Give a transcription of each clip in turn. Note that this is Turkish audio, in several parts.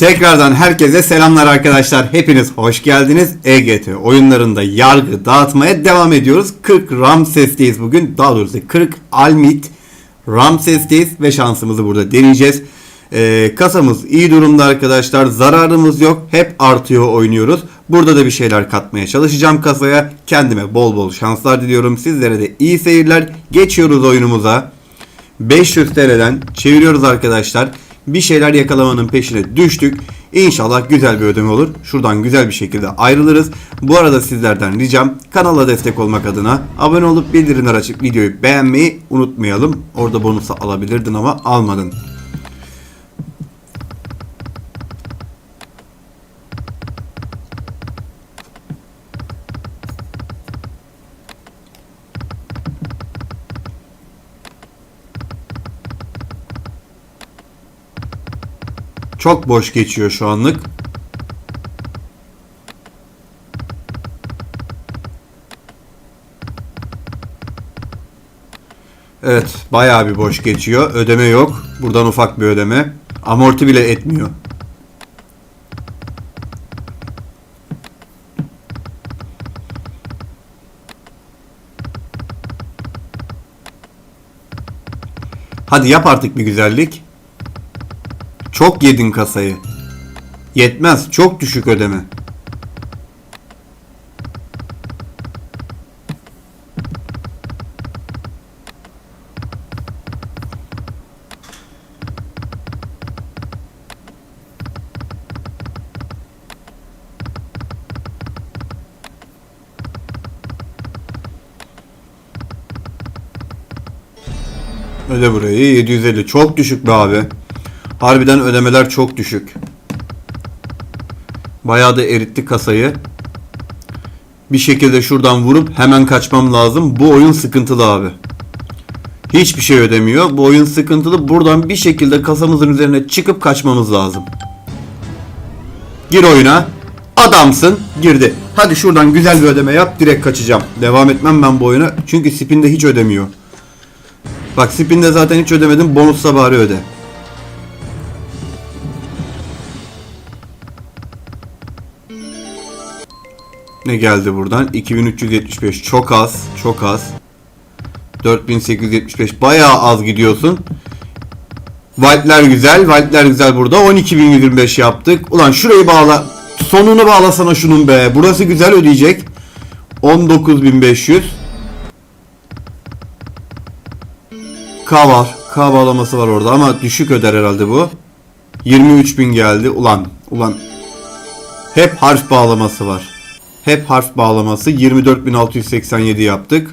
Tekrardan herkese selamlar arkadaşlar. Hepiniz hoş geldiniz. EGT oyunlarında yargı dağıtmaya devam ediyoruz. 40 Ramses'teyiz bugün. Daha doğrusu 40 Almit Ramses'teyiz ve şansımızı burada deneyeceğiz. Ee, kasamız iyi durumda arkadaşlar. Zararımız yok. Hep artıyor oynuyoruz. Burada da bir şeyler katmaya çalışacağım kasaya. Kendime bol bol şanslar diliyorum. Sizlere de iyi seyirler. Geçiyoruz oyunumuza. 500 TL'den çeviriyoruz arkadaşlar. Bir şeyler yakalamanın peşine düştük. İnşallah güzel bir ödeme olur. Şuradan güzel bir şekilde ayrılırız. Bu arada sizlerden ricam kanala destek olmak adına abone olup bildirimler açıp videoyu beğenmeyi unutmayalım. Orada bonusu alabilirdin ama almadın. Çok boş geçiyor şu anlık. Evet, bayağı bir boş geçiyor. Ödeme yok. Buradan ufak bir ödeme. Amorti bile etmiyor. Hadi yap artık bir güzellik. Çok yedin kasayı. Yetmez. Çok düşük ödeme. Öde burayı 750 çok düşük be abi. Harbiden ödemeler çok düşük. Bayağı da eritti kasayı. Bir şekilde şuradan vurup hemen kaçmam lazım. Bu oyun sıkıntılı abi. Hiçbir şey ödemiyor. Bu oyun sıkıntılı. Buradan bir şekilde kasamızın üzerine çıkıp kaçmamız lazım. Gir oyuna. Adamsın. Girdi. Hadi şuradan güzel bir ödeme yap. Direkt kaçacağım. Devam etmem ben bu oyuna. Çünkü spinde hiç ödemiyor. Bak spinde zaten hiç ödemedim. Bonusla bari öde. Ne geldi buradan? 2375 çok az. Çok az. 4875 bayağı az gidiyorsun. White'ler güzel. White'ler güzel burada. 12125 yaptık. Ulan şurayı bağla. Sonunu bağlasana şunun be. Burası güzel ödeyecek. 19500. K var. K bağlaması var orada ama düşük öder herhalde bu. 23000 geldi. Ulan. Ulan. Hep harf bağlaması var. Hep harf bağlaması 24687 yaptık.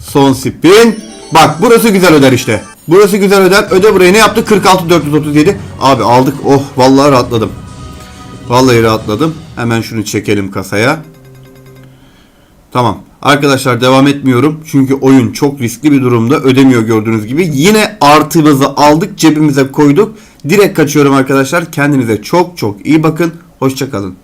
Son spin. Bak burası güzel öder işte. Burası güzel öder. Öde burayı ne yaptı? 46437. Abi aldık. Oh vallahi rahatladım. Vallahi rahatladım. Hemen şunu çekelim kasaya. Tamam. Arkadaşlar devam etmiyorum. Çünkü oyun çok riskli bir durumda. Ödemiyor gördüğünüz gibi. Yine artımızı aldık cebimize koyduk. Direkt kaçıyorum arkadaşlar. Kendinize çok çok iyi bakın. Hoşçakalın.